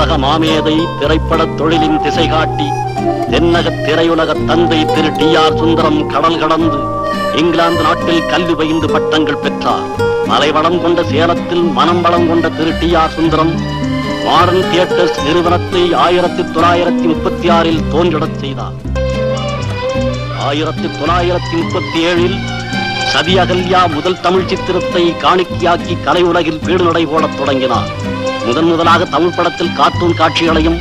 கற்பக மாமேதை திரைப்பட தொழிலின் திசை காட்டி தென்னக திரையுலக தந்தை திரு டி ஆர் சுந்தரம் கடல் கடந்து இங்கிலாந்து நாட்டில் கல்வி பயின்று பட்டங்கள் பெற்றார். மலைவளம் கொண்ட சேலத்தில் மனம் வளம் கொண்ட Thiru T R Sundaram modern theatres நிறுவனத்தை ஆயிரத்தி தொள்ளாயிரத்தி முப்பத்தி ஆறில் தோன்றிடச் செய்தார். ஆயிரத்தி தொள்ளாயிரத்தி முப்பத்தி ஏழில் சதி அகல்யா முதல் தமிழ் சித்திரத்தை காணிக்கையாக்கி கலை உலகில் வீடு நடை போடத் தொடங்கினார். முதன் முதலாக தமிழ் படத்தில் கார்ட்டூன் காட்சிகளையும்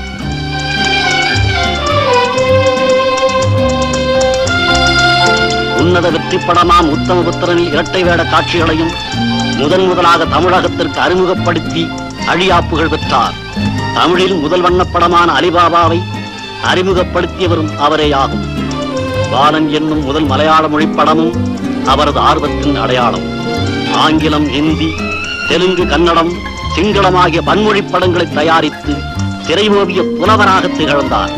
உன்னத வெற்றி படமாம் உத்தமபுத்திரனில் இரட்டை வேட காட்சிகளையும் முதன் முதலாக தமிழகத்திற்கு அறிமுகப்படுத்தி அழியாப்புகள் பெற்றார். தமிழில் முதல் வண்ணப்படமான அலிபாபாவை அறிமுகப்படுத்தியவரும் அவரேயாகும். பாலன் என்னும் முதல் மலையாள மொழி படமும் அவரது ஆர்வத்தின் அடையாளம். ஆங்கிலம் ஹிந்தி தெலுங்கு கன்னடம் சிங்களமாகிய வன்மொழி பன்மொழி படங்களை தயாரித்து திரைமோவிய புலவராக திகழ்ந்தார்.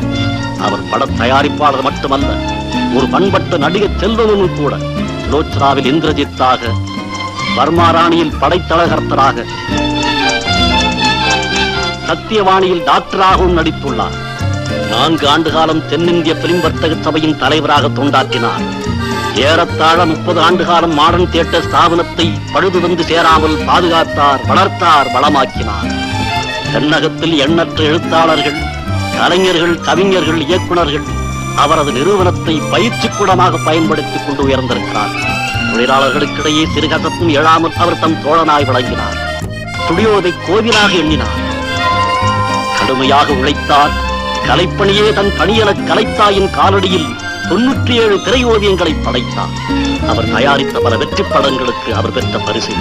அவர் பட தயாரிப்பாளர் மட்டுமல்ல ஒரு பண்பட்ட நடிகர் செல்வமும் கூட லோச்ராவில் இந்திரஜித்தாக பர்மாராணியில் படைத்தளகர்த்தராக சத்தியவாணியில் டாக்டராகவும் நடித்துள்ளார். நான்கு ஆண்டு காலம் தென்னிந்திய பிலிம் வர்த்தக சபையின் தலைவராக தொண்டாற்றினார். ஏறத்தாழ முப்பது ஆண்டு காலம் மாடர்ன் தியேட்டர் ஸ்தாபனத்தை பழுது வந்து சேராமல் பாதுகாத்தார் வளர்த்தார் வளமாக்கினார். தென்னகத்தில் எண்ணற்ற எழுத்தாளர்கள் கலைஞர்கள் கவிஞர்கள் இயக்குனர்கள் அவரது நிறுவனத்தை பயிற்சிக்கூடமாக பயன்படுத்திக் கொண்டு உயர்ந்திருக்கிறார். தொழிலாளர்களுக்கிடையே சிறுகசப்பும் எழாமல் அவர் தம் தோழனாய் வழங்கினார் ஸ்டுடியோவை கோவிலாக எண்ணினார். கடுமையாக உழைத்தார். கலைப்பணியே தன் பணியெனக் கலைத்தாயின் காலடியில் தொன்னூற்றி ஏழு திரையோவியங்களை படைத்தார். அவர் தயாரித்த பல வெற்றி படங்களுக்கு அவர் பெற்ற பரிசு.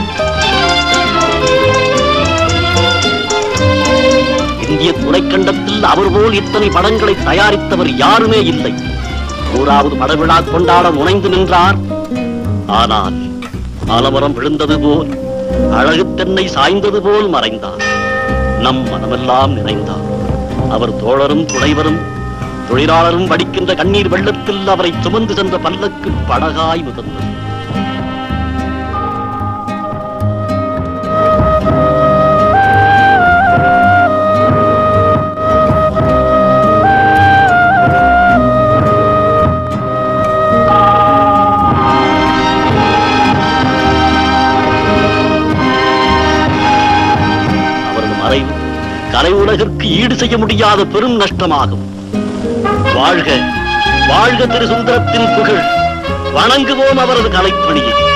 இந்திய துணைக்கண்டத்தில் அவர் போல் இத்தனை படங்களை தயாரித்தவர் யாருமே இல்லை. நூறாவது படவிழா கொண்டாட முனைந்து நின்றார். ஆனால் ஆலமரம் விழுந்தது போல் அழகு தென்னை சாய்ந்தது போல் மறைந்தார். நம் மனமெல்லாம் நிறைந்தார். அவர் தோழரும் துணைவரும் தொழிலாளரும் வடிக்கின்ற கண்ணீர் வெள்ளத்தில் அவரை சுமந்து சென்ற பல்லக்கு படகாய் மிதந்தது அவரது மறைவு கலை உலகிற்கு ஈடு செய்ய முடியாத பெரும் நஷ்டமாகும். வாழ்க. வாழ்க திரு சுந்தரத்தின் புகழ். வணங்குவோம் அவரது கலைப்பணியை.